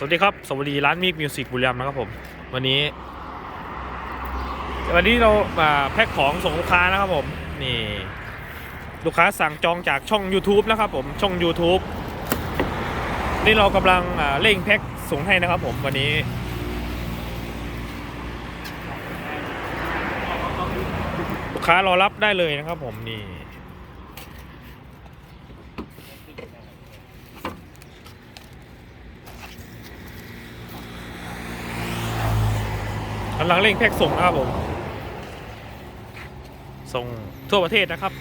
สวัสดีครับสวัสดีร้านมิกมิวสิกบุรีรัมย์นะครับผมวันนี้ วันนี้เราาแพ็คของส่งลูกค้านะครับผมนี่ ลูกค้าสั่งจองจากช่อง YouTube นะครับผมช่อง YouTube นี่เรากำลังเร่งแพ็คส่งให้นะครับผมวันนี้ลูกค้ารอรับได้เลยนะครับผมนี่ กำลังเร่งแพ็คส่งนะครับผม ส่งทั่วประเทศนะครับ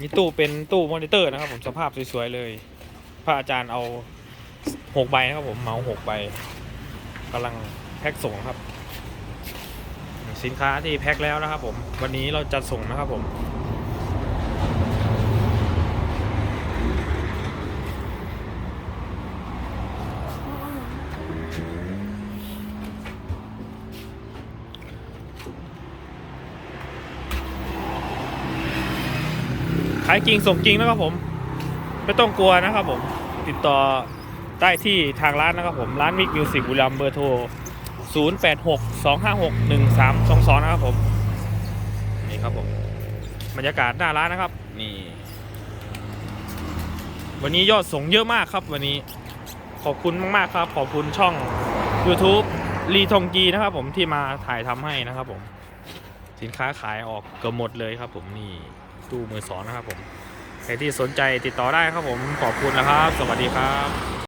นี่ตู้เป็นตู้มอนิเตอร์นะครับผมสภาพสวยๆเลยพระอาจารย์เอาหกใบนะครับผมเหมาหกใบกำลังแพ็คส่งครับ สินค้าที่แพ็คแล้วนะครับผม วันนี้เราจะส่งนะครับผมายจริงส่งจริงนะครับผม ไม่ต้องกลัวนะครับผม ติดต่อได้ที่ทางร้านนะครับผม ร้านมิกมิวสิกบุรีรัมเบอร์โทร 0 8 6 2 5 6 1 3 2 2 นะครับผม นี่ครับผม บรรยากาศหน้าร้านนะครับ นี่ วันนี้ยอดส่งเยอะมากครับวันนี้ ขอบคุณมากๆครับ ขอบคุณช่อง YouTube รีทงกีนะครับผมที่มาถ่ายทำให้นะครับผม สินค้าขายออกเกือบหมดเลยครับผมนี่ ตู้มือสองนะครับผมใครที่สนใจติดต่อได้ครับผมขอบคุณนะครับ สวัสดีครับ